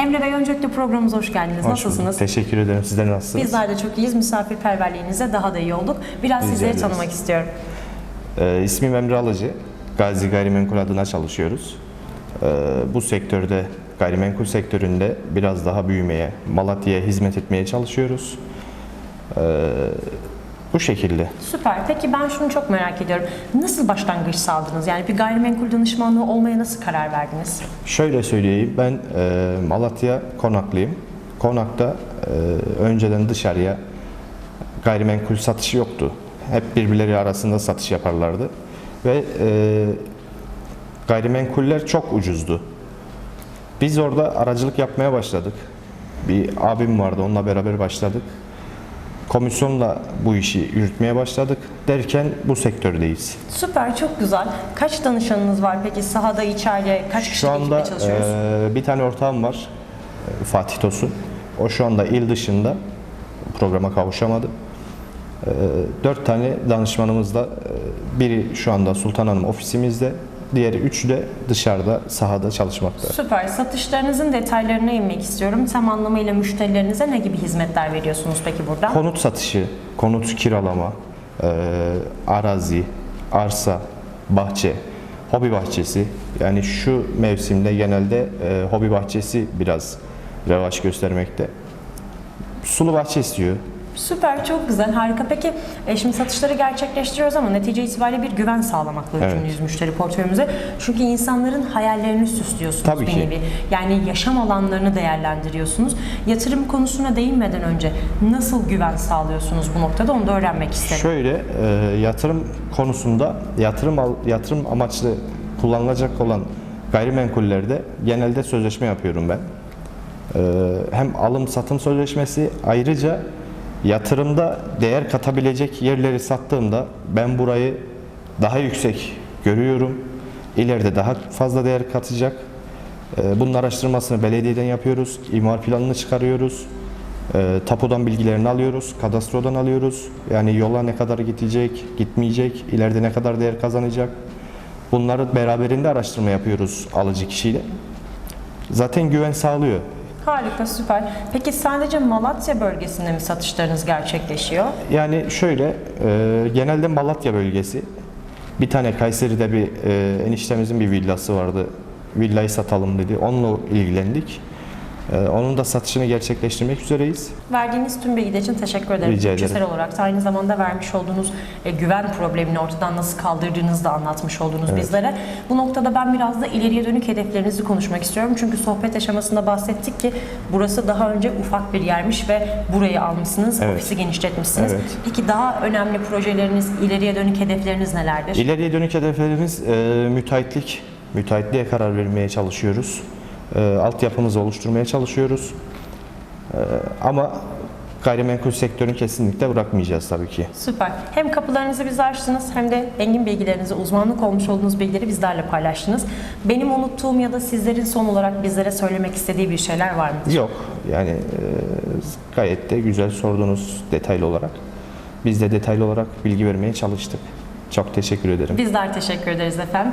Emre Bey öncelikle programımıza hoş geldiniz. Hoş. Nasılsınız? Teşekkür ederim. Sizler nasılsınız? Bizler de çok iyiyiz. Misafirperverliğinize daha da iyi olduk. Biraz Rica sizleri ederiz. tanımak istiyorum. Ee, ismim Emre Alıcı. Gazi Gayrimenkul adına çalışıyoruz. Ee, bu sektörde, gayrimenkul sektöründe biraz daha büyümeye, Malatya'ya hizmet etmeye çalışıyoruz. Ee, bu şekilde. Süper. Peki ben şunu çok merak ediyorum. Nasıl başlangıç sağladınız? Yani bir gayrimenkul danışmanlığı olmaya nasıl karar verdiniz? Şöyle söyleyeyim, ben e, Malatya Konaklıyım. Konakta e, önceden dışarıya gayrimenkul satışı yoktu. Hep birbirleri arasında satış yaparlardı. Ve e, gayrimenkuller çok ucuzdu. Biz orada aracılık yapmaya başladık. Bir abim vardı, onunla beraber başladık. Komisyonla bu işi yürütmeye başladık. Derken bu sektördeyiz. Süper, çok güzel. Kaç danışanınız var peki sahada, içeride? Kaç kişi Şu anda e, bir tane ortağım var, Fatih Tosun. O şu anda il dışında programa kavuşamadı. E, dört tane danışmanımızla, e, biri şu anda Sultan Hanım ofisimizde, diğeri üçü de dışarıda sahada çalışmakta. Süper. Satışlarınızın detaylarına inmek istiyorum. Tam anlamıyla müşterilerinize ne gibi hizmetler veriyorsunuz peki burada? Konut satışı, konut kiralama, e, arazi, arsa, bahçe, hobi bahçesi. Yani şu mevsimde genelde e, hobi bahçesi biraz revaç göstermekte. Sulu bahçe istiyor. Süper, çok güzel, harika. Peki e, şimdi satışları gerçekleştiriyoruz ama netice itibariyle bir güven sağlamakla Evet. yükümlüyüz müşteri portföyümüze. Çünkü insanların hayallerini süslüyorsunuz Tabii bir ki. nevi. Yani yaşam alanlarını değerlendiriyorsunuz. Yatırım konusuna değinmeden önce nasıl güven sağlıyorsunuz bu noktada onu da öğrenmek isterim. Şöyle e, yatırım konusunda yatırım al- yatırım amaçlı kullanılacak olan gayrimenkullerde genelde sözleşme yapıyorum ben. E, hem alım satım sözleşmesi ayrıca yatırımda değer katabilecek yerleri sattığımda ben burayı daha yüksek görüyorum. İleride daha fazla değer katacak. E, bunun araştırmasını belediyeden yapıyoruz. imar planını çıkarıyoruz. E, tapudan bilgilerini alıyoruz, kadastrodan alıyoruz. Yani yola ne kadar gidecek, gitmeyecek, ileride ne kadar değer kazanacak. Bunları beraberinde araştırma yapıyoruz alıcı kişiyle. Zaten güven sağlıyor. Harika, süper. Peki sadece Malatya bölgesinde mi satışlarınız gerçekleşiyor? Yani şöyle, e, genelde Malatya bölgesi. Bir tane Kayseri'de bir e, eniştemizin bir villası vardı. Villayı satalım dedi. Onunla ilgilendik. E, onun da satışını gerçekleştirmek üzereyiz. Verdiğiniz tüm bilgiler için teşekkür ederim. Rica ederim. Kişisel olarak da aynı zamanda vermiş olduğunuz e, güven problemini ortadan nasıl kaldırdığınızı da anlatmış oldunuz bizlere. Bu noktada ben biraz da ileriye dönük hedeflerinizi konuşmak istiyorum. Çünkü sohbet aşamasında bahsettik ki burası daha önce ufak bir yermiş ve burayı almışsınız, Evet. ofisi genişletmişsiniz. Evet. Peki daha önemli projeleriniz, ileriye dönük hedefleriniz nelerdir? İleriye dönük hedeflerimiz e, müteahhitlik. Müteahhitliğe karar vermeye çalışıyoruz. E, altyapımızı oluşturmaya çalışıyoruz. E, ama gayrimenkul sektörünü kesinlikle bırakmayacağız tabii ki. Süper. Hem kapılarınızı bize açtınız hem de engin bilgilerinizi, uzmanlık olmuş olduğunuz bilgileri bizlerle paylaştınız. Benim unuttuğum ya da sizlerin son olarak bizlere söylemek istediği bir şeyler var mı? Yok yani e, gayet de güzel sordunuz detaylı olarak. Biz de detaylı olarak bilgi vermeye çalıştık. Çok teşekkür ederim. Bizler teşekkür ederiz efendim.